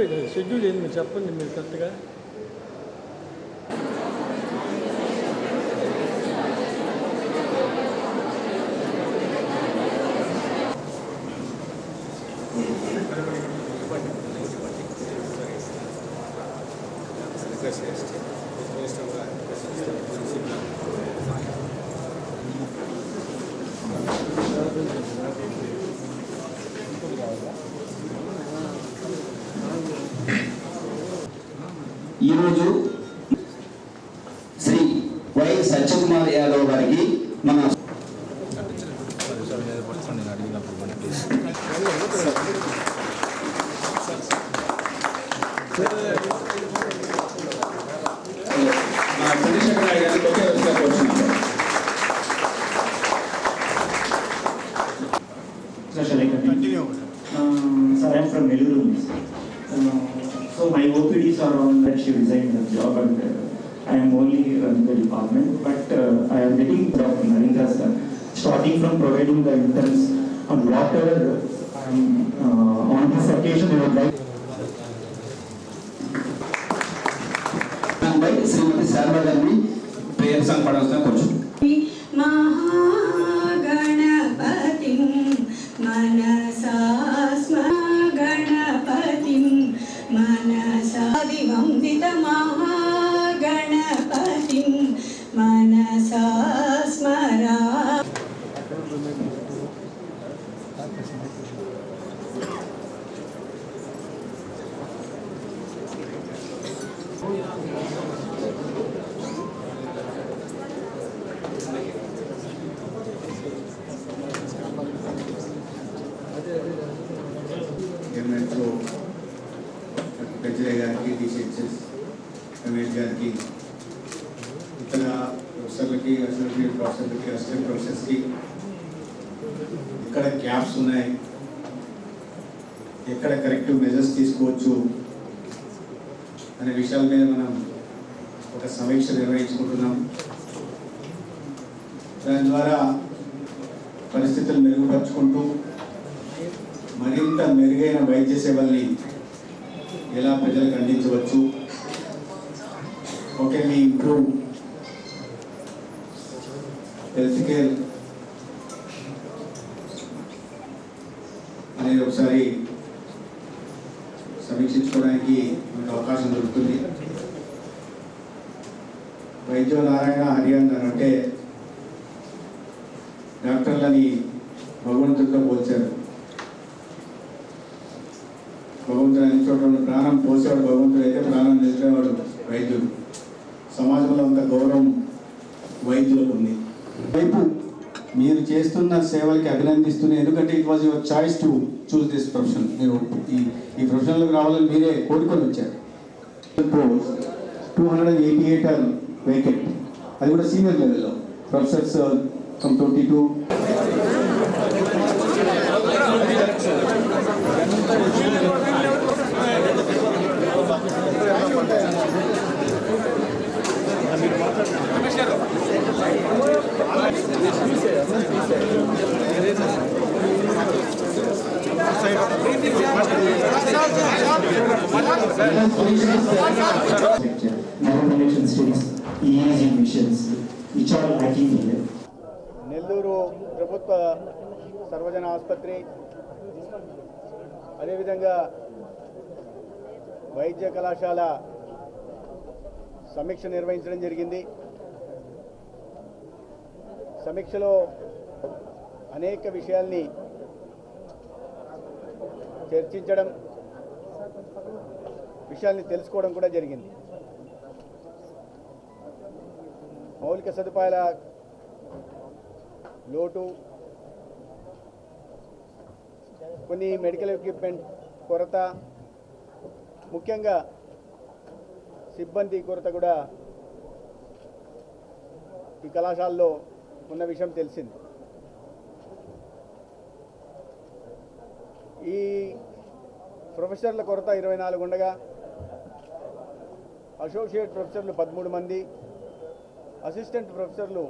మర్చిపోయింది షెడ్యూల్ ఏంది మీరు చెప్పండి మీరు కరెక్ట్గా ఈరోజు శ్రీ వై సత్యకుమార్ యాదవ్ గారికి మన Thank you. she resigned her job and uh, I am only running the department. But uh, I am getting job Dr. Narendra sir. Starting from providing the interns on water, I am uh, on this occasion I would like శ్రీమతి శారదా గారిని prayer song పడాల్సిన కొంచెం మహాగణపతి మన वन्दितमहागणपतिं मनसा स्मरा Thank you. పెంచలే గారికి DCHS Ramesh గారికి ఇతర ప్రొఫెసర్లకి associate ప్రొఫెసర్లకి assistant ప్రొఫెసర్స్కి ఎక్కడ caps ఉన్నాయి? ఎక్కడ కరెక్టివ్ మెజర్స్ తీసుకోవచ్చు? అనే విషయాల మీద మనం ఒక సమీక్ష నిర్వహించుకుంటున్నాం. దాని ద్వారా పరిస్థితులు మెరుగుపరుచుకుంటూ మరింత మెరుగైన వైద్య సేవల్ని ఎలా ప్రజలకు అందించవచ్చు ఓకే మీ ఇంప్రూవ్ హెల్త్ కేర్ అనేది ఒకసారి సమీక్షించుకోవడానికి మనకు అవకాశం దొరుకుతుంది. వైద్య నారాయణ హరియాణ అంటే డాక్టర్లని భగవంతుడితో పోల్చారు భగవంతుడు అనే చోట ఉన్న ప్రాణం పోసేవాడు భగవంతుడు అయితే ప్రాణం నిలిపేవాడు వైద్యుడు సమాజంలో అంత గౌరవం వైద్యులకు ఉంది. వైపు మీరు చేస్తున్న సేవలకి అభినందిస్తూనే ఎందుకంటే it was your choice to choose this profession మీరు ఈ ఈ ప్రొఫెషన్లోకి రావాలని మీరే కోరుకొని వచ్చారు. Two hundred and eighty eight vacant అది కూడా సీనియర్ లెవెల్లో professors from twenty two Nellore ప్రభుత్వ సర్వజన ఆసుపత్రి అదేవిధంగా వైద్య కళాశాల సమీక్ష నిర్వహించడం జరిగింది. సమీక్షలో అనేక విషయాల్ని చర్చించడం విషయాల్ని తెలుసుకోవడం కూడా జరిగింది. మౌలిక సదుపాయాల లోటు కొన్ని మెడికల్ ఎక్విప్మెంట్ కొరత ముఖ్యంగా సిబ్బంది కొరత కూడా ఈ కళాశాలలో ఉన్న విషయం తెలిసింది. ఈ ప్రొఫెసర్ల కొరత ఇరవై నాలుగు ఉండగా అసోసియేట్ ప్రొఫెసర్లు పదమూడు మంది అసిస్టెంట్ ప్రొఫెసర్లు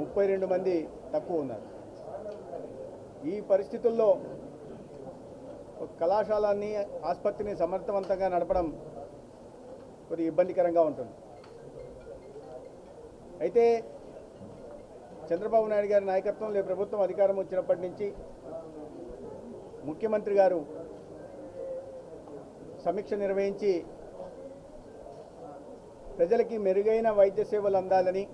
ముప్పై రెండు మంది తక్కువ ఉన్నారు. ఈ పరిస్థితుల్లో కళాశాలని ఆసుపత్రిని సమర్థవంతంగా నడపడం కొద్దిగా ఇబ్బందికరంగా ఉంటుంది. అయితే చంద్రబాబు నాయుడు గారి నాయకత్వంలో ప్రభుత్వం అధికారం వచ్చినప్పటి నుంచి ముఖ్యమంత్రి గారు సమీక్ష నిర్వహించి ప్రజలకి మెరుగైన వైద్య సేవలు అందాలని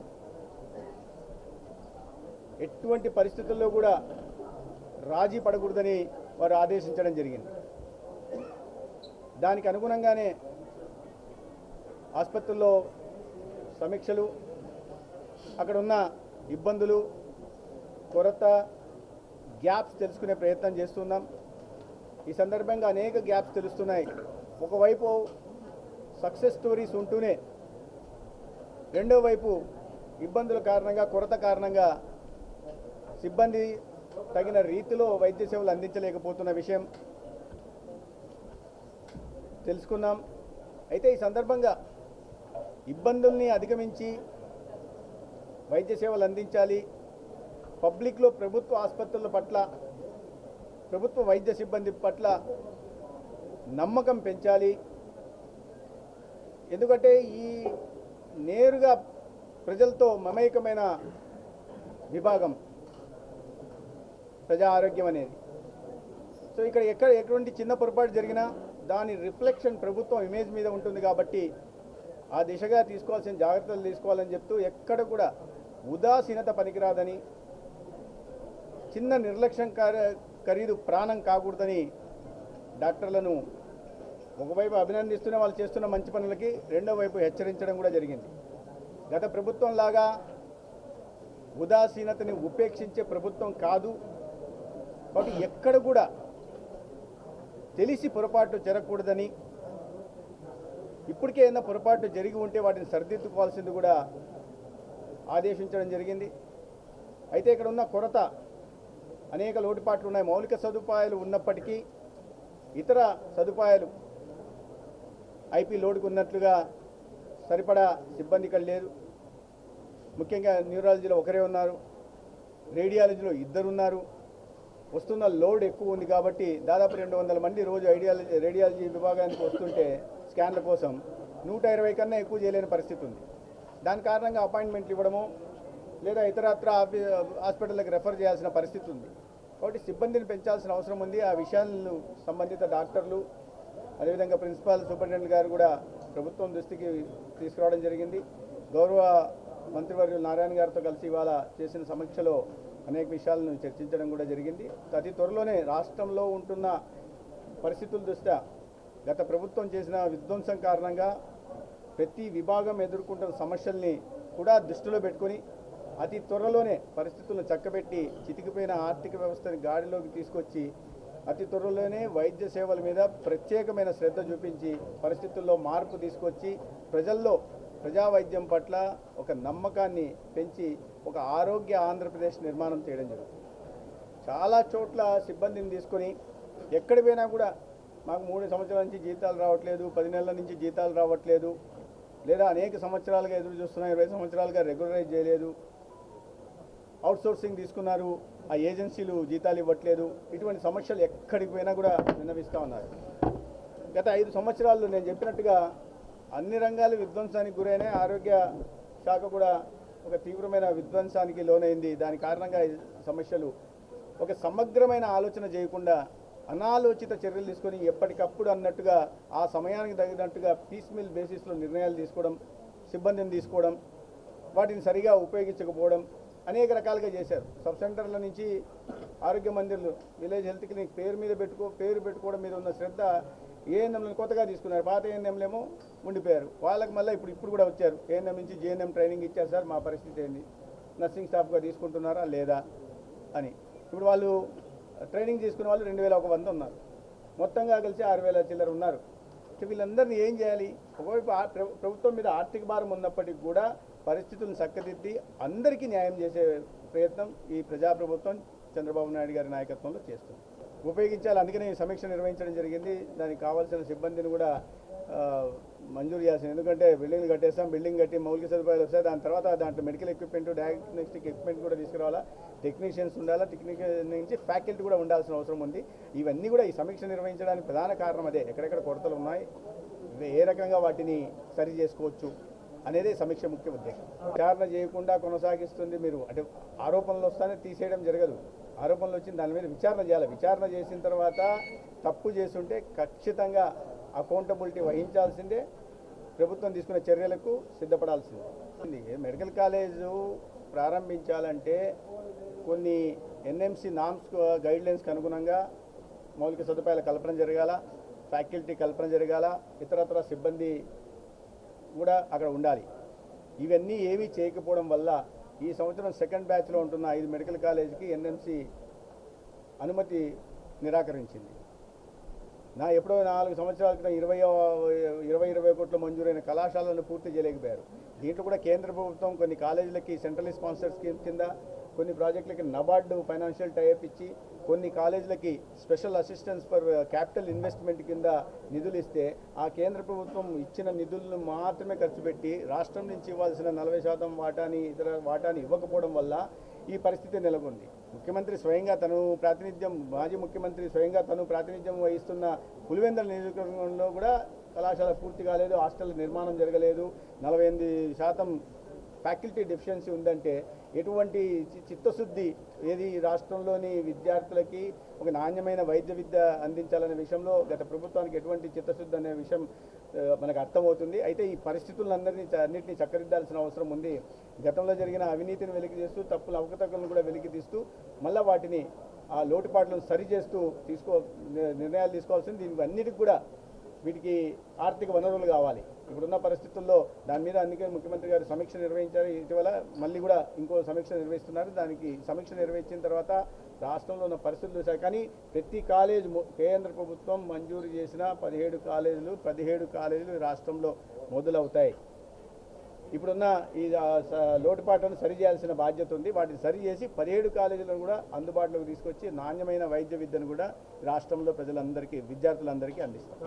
ఎటువంటి పరిస్థితుల్లో కూడా రాజీ పడకూడదని వారు ఆదేశించడం జరిగింది. దానికి అనుగుణంగానే ఆసుపత్రుల్లో సమీక్షలు అక్కడ ఉన్న ఇబ్బందులు కొరత గ్యాప్స్ తెలుసుకునే ప్రయత్నం చేస్తున్నాం. ఈ సందర్భంగా అనేక గ్యాప్స్ తెలుస్తున్నాయి. ఒకవైపు సక్సెస్ స్టోరీస్ ఉంటూనే రెండో వైపు ఇబ్బందుల కారణంగా కొరత కారణంగా సిబ్బంది తగిన రీతిలో వైద్య సేవలు అందించలేకపోతున్న విషయం తెలుసుకున్నాం. అయితే ఈ సందర్భంగా ఇబ్బందుల్ని అధిగమించి వైద్య సేవలు అందించాలి. పబ్లిక్లో ప్రభుత్వ ఆసుపత్రుల పట్ల ప్రభుత్వ వైద్య సిబ్బంది పట్ల నమ్మకం పెంచాలి. ఎందుకంటే ఈ నేరుగా ప్రజలతో మమేకమైన విభాగం ప్రజా ఆరోగ్యం అనేది. సో ఇక్కడ ఎక్కడ ఎటువంటి చిన్న పొరపాటు జరిగినా దాని రిఫ్లెక్షన్ ప్రభుత్వం ఇమేజ్ మీద ఉంటుంది కాబట్టి ఆ దిశగా తీసుకోవాల్సిన జాగ్రత్తలు తీసుకోవాలని చెప్తూ ఎక్కడ కూడా ఉదాసీనత పనికిరాదని చిన్న నిర్లక్ష్యం ఖరీదు ప్రాణం కాకూడదని డాక్టర్లను ఒకవైపు అభినందిస్తూనే వాళ్ళు చేస్తున్న మంచి పనులకి రెండో వైపు హెచ్చరించడం కూడా జరిగింది. గత ప్రభుత్వం లాగా ఉదాసీనతని ఉపేక్షించే ప్రభుత్వం కాదు. కాబట్టి ఎక్కడ కూడా తెలిసి పొరపాటు జరగకూడదని ఇప్పటికే ఏదైనా పొరపాటు జరిగి ఉంటే వాటిని సరిదిద్దుకోవాల్సింది కూడా ఆదేశించడం జరిగింది. అయితే ఇక్కడ ఉన్న కొరత అనేక లోటుపాట్లు ఉన్నాయి. మౌలిక సదుపాయాలు ఉన్నప్పటికీ ఇతర సదుపాయాలు ఐపీ లోడ్కు ఉన్నట్లుగా సరిపడా సిబ్బంది ఇక్కడ లేదు ముఖ్యంగా న్యూరాలజీలో ఒకరే ఉన్నారు. రేడియాలజీలో ఇద్దరు ఉన్నారు వస్తున్న లోడ్ ఎక్కువ ఉంది కాబట్టి దాదాపు రెండు వందల మంది రోజు ఐడియాలజీ రేడియాలజీ విభాగానికి వస్తుంటే స్కాన్ల కోసం నూట ఇరవై కన్నా ఎక్కువ చేయలేని పరిస్థితి ఉంది. దాని కారణంగా అపాయింట్మెంట్లు ఇవ్వడము లేదా ఇతరత్ర ఆఫీ హాస్పిటల్కి రెఫర్ చేయాల్సిన పరిస్థితి ఉంది. కాబట్టి సిబ్బందిని పెంచాల్సిన అవసరం ఉంది. ఆ విషయాలను సంబంధిత డాక్టర్లు అదేవిధంగా ప్రిన్సిపాల్ సూపరింటెండెంట్ గారు కూడా ప్రభుత్వం దృష్టికి తీసుకురావడం జరిగింది. గౌరవ మంత్రివర్యులు నారాయణ గారితో కలిసి ఇవాళ చేసిన సమీక్షలో అనేక విషయాలను చర్చించడం కూడా జరిగింది. అతి త్వరలోనే రాష్ట్రంలో ఉంటున్న పరిస్థితుల దృష్ట్యా గత ప్రభుత్వం చేసిన విధ్వంసం కారణంగా ప్రతి విభాగం ఎదుర్కొంటున్న సమస్యల్ని కూడా దృష్టిలో పెట్టుకొని అతి త్వరలోనే పరిస్థితులను చక్కబెట్టి చితికిపోయిన ఆర్థిక వ్యవస్థని గాడిలోకి తీసుకొచ్చి అతి త్వరలోనే వైద్య సేవల మీద ప్రత్యేకమైన శ్రద్ధ చూపించి పరిస్థితుల్లో మార్పు తీసుకొచ్చి ప్రజల్లో ప్రజా వైద్యం పట్ల ఒక నమ్మకాన్ని పెంచి ఒక ఆరోగ్య ఆంధ్రప్రదేశ్ నిర్మాణం చేయడం జరుగుతుంది. చాలా చోట్ల సిబ్బందిని తీసుకొని ఎక్కడ పోయినా కూడా మాకు మూడు సంవత్సరాల నుంచి జీతాలు రావట్లేదు పది నెలల నుంచి జీతాలు రావట్లేదు లేదా అనేక సంవత్సరాలుగా ఎదురు చూస్తున్నాం ఇరవై సంవత్సరాలుగా రెగ్యులరైజ్ చేయలేదు అవుట్సోర్సింగ్ తీసుకున్నారు. ఆ ఏజెన్సీలు జీతాలు ఇవ్వట్లేదు. ఇటువంటి సమస్యలు ఎక్కడికి పోయినా కూడా విన్నవిస్తూ ఉన్నారు. గత ఐదు సంవత్సరాల్లో నేను చెప్పినట్టుగా అన్ని రంగాలు విధ్వంసానికి గురైన ఆరోగ్య శాఖ కూడా ఒక తీవ్రమైన విధ్వంసానికి లోనైంది. దాని కారణంగా ఈ సమస్యలు ఒక సమగ్రమైన ఆలోచన చేయకుండా అనాలోచిత చర్యలు తీసుకొని ఎప్పటికప్పుడు అన్నట్టుగా ఆ సమయానికి తగినట్టుగా పీస్ మిల్ బేసిస్లో నిర్ణయాలు తీసుకోవడం సిబ్బందిని తీసుకోవడం వాటిని సరిగా ఉపయోగించకపోవడం అనేక రకాలుగా చేశారు. సబ్ సెంటర్ల నుంచి ఆరోగ్య మందిర్లు విలేజ్ హెల్త్ క్లినిక్ పేరు మీద పెట్టుకో పేరు పెట్టుకోవడం మీద ఉన్న శ్రద్ధ ఏఎన్ఎంలను కొత్తగా తీసుకున్నారు. పాత ఏఎన్ఎంలేమో ఉండిపోయారు. వాళ్ళకి మళ్ళీ ఇప్పుడు ఇప్పుడు కూడా వచ్చారు. ఏఎన్ఎం నుంచి జేఎన్ఎం ట్రైనింగ్ ఇచ్చారు సార్ మా పరిస్థితి ఏంది? నర్సింగ్ స్టాఫ్గా తీసుకుంటున్నారా లేదా అని. ఇప్పుడు వాళ్ళు ట్రైనింగ్ తీసుకున్న వాళ్ళు రెండు వేల ఒక వంద ఉన్నారు. మొత్తంగా కలిసి ఆరు వేల చిల్లర ఉన్నారు. వీళ్ళందరినీ ఏం చేయాలి? ఒకవైపు ఆ ప్రభుత్వం మీద ఆర్థిక భారం ఉన్నప్పటికీ కూడా పరిస్థితులను చక్కదిద్ది అందరికీ న్యాయం చేసే ప్రయత్నం ఈ ప్రజాప్రభుత్వం చంద్రబాబు నాయుడు గారి నాయకత్వంలో చేస్తుంది. ఉపయోగించాలి అందుకనే సమీక్ష నిర్వహించడం జరిగింది. దానికి కావాల్సిన సిబ్బందిని కూడా మంజూరు చేస్తాం ఎందుకంటే బిల్డింగ్లు కట్టేస్తాం బిల్డింగ్ కట్టి మౌలిక సదుపాయాలు వస్తాయి. దాని తర్వాత దాంట్లో మెడికల్ ఎక్విప్మెంట్ డయాగ్నోస్టిక్ ఎక్విప్మెంట్ కూడా తీసుకురావాలా. టెక్నీషియన్స్ ఉండాలా. టెక్నీషియన్ నుంచి ఫ్యాకల్టీ కూడా ఉండాల్సిన అవసరం ఉంది. ఇవన్నీ కూడా ఈ సమీక్ష నిర్వహించడానికి ప్రధాన కారణం అదే. ఎక్కడెక్కడ కొరతలు ఉన్నాయి ఏ రకంగా వాటిని సరి చేసుకోవచ్చు అనేది సమీక్ష ముఖ్య ఉద్దేశం. విచారణ చేయకుండా కొనసాగిస్తుంది మీరు. అంటే ఆరోపణలు వస్తానే తీసేయడం జరగదు. ఆరోపణలు వచ్చిన దాని మీద విచారణ చేయాలి. విచారణ చేసిన తర్వాత తప్పు చేస్తుంటే ఖచ్చితంగా అకౌంటబిలిటీ వహించాల్సిందే. ప్రభుత్వం తీసుకునే చర్యలకు సిద్ధపడాల్సింది. మెడికల్ కాలేజు ప్రారంభించాలంటే కొన్ని ఎన్ఎంసి నామ్స్ గైడ్ లైన్స్కి అనుగుణంగా మౌలిక సదుపాయాల కల్పన జరగాల ఫ్యాకల్టీ కల్పన జరగాల ఇతరత్ర సిబ్బంది కూడా అక్కడ ఉండాలి. ఇవన్నీ ఏమీ చేయకపోవడం వల్ల ఈ సంవత్సరం సెకండ్ బ్యాచ్లో ఉంటున్న ఐదు మెడికల్ కాలేజీకి ఎన్ఎంసి అనుమతి నిరాకరించింది. నా ఎప్పుడో నాలుగు సంవత్సరాల క్రితం ఇరవై ఇరవై ఇరవై కోట్ల మంజూరైన కళాశాలను పూర్తి చేయలేకపోయారు. దీంట్లో కూడా కేంద్ర ప్రభుత్వం కొన్ని కాలేజీలకి సెంట్రల్ స్పాన్సర్ స్కీమ్ కింద కొన్ని ప్రాజెక్టులకి నబార్డు ఫైనాన్షియల్ టైప్ ఇచ్చి కొన్ని కాలేజీలకి special assistance for capital investment కింద నిధులు ఇస్తే ఆ కేంద్ర ప్రభుత్వం ఇచ్చిన నిధులను మాత్రమే ఖర్చు పెట్టి రాష్ట్రం నుంచి ఇవ్వాల్సిన నలభై శాతం వాటాని ఇతర వాటాని ఇవ్వకపోవడం వల్ల ఈ పరిస్థితి నెలకొంది. ముఖ్యమంత్రి స్వయంగా తను ప్రాతినిధ్యం మాజీ ముఖ్యమంత్రి స్వయంగా తను ప్రాతినిధ్యం వహిస్తున్న పులివెందుల నియోజకవర్గంలో కూడా కళాశాల పూర్తి కాలేదు హాస్టల్ నిర్మాణం జరగలేదు. నలభై ఎనిమిది శాతం ఫ్యాకల్టీ డెఫిషియన్సీ ఉందంటే ఎటువంటి చిత్తశుద్ధి ఏది రాష్ట్రంలోని విద్యార్థులకి ఒక నాణ్యమైన వైద్య విద్య అందించాలనే విషయంలో గత ప్రభుత్వానికి ఎటువంటి చిత్తశుద్ధి అనే విషయం మనకు అర్థమవుతుంది. అయితే ఈ పరిస్థితులందరినీ అన్నింటినీ చక్కదిద్దాల్సిన అవసరం ఉంది. గతంలో జరిగిన అవినీతిని వెలికి తీస్తూ తప్పుల అవకతవకలను కూడా వెలికి తీస్తూ మళ్ళీ వాటిని ఆ లోటుపాట్లను సరి చేస్తూ తీసుకో నిర్ణయాలు తీసుకోవాల్సింది. దీనికి అన్నిటికి కూడా వీటికి ఆర్థిక వనరులు కావాలి. ఇప్పుడున్న పరిస్థితుల్లో దాని మీద అందుకే ముఖ్యమంత్రి గారు సమీక్ష నిర్వహించారు. ఇటీవల మళ్ళీ కూడా ఇంకో సమీక్ష నిర్వహిస్తున్నారు. దానికి సమీక్ష నిర్వహించిన తర్వాత రాష్ట్రంలో ఉన్న పరిస్థితులు చూశారు. కానీ ప్రతి కాలేజ్ కేంద్ర ప్రభుత్వం మంజూరు చేసిన పదిహేడు కాలేజీలు పదిహేడు కాలేజీలు రాష్ట్రంలో మొదలవుతాయి. ఇప్పుడున్న ఈ లోటుపాట్లను సరిచేయాల్సిన బాధ్యత ఉంది. వాటిని సరి చేసి పదిహేడు కాలేజీలను కూడా అందుబాటులోకి తీసుకొచ్చి నాణ్యమైన వైద్య విద్యను కూడా రాష్ట్రంలో ప్రజలందరికీ విద్యార్థులందరికీ అందిస్తాం.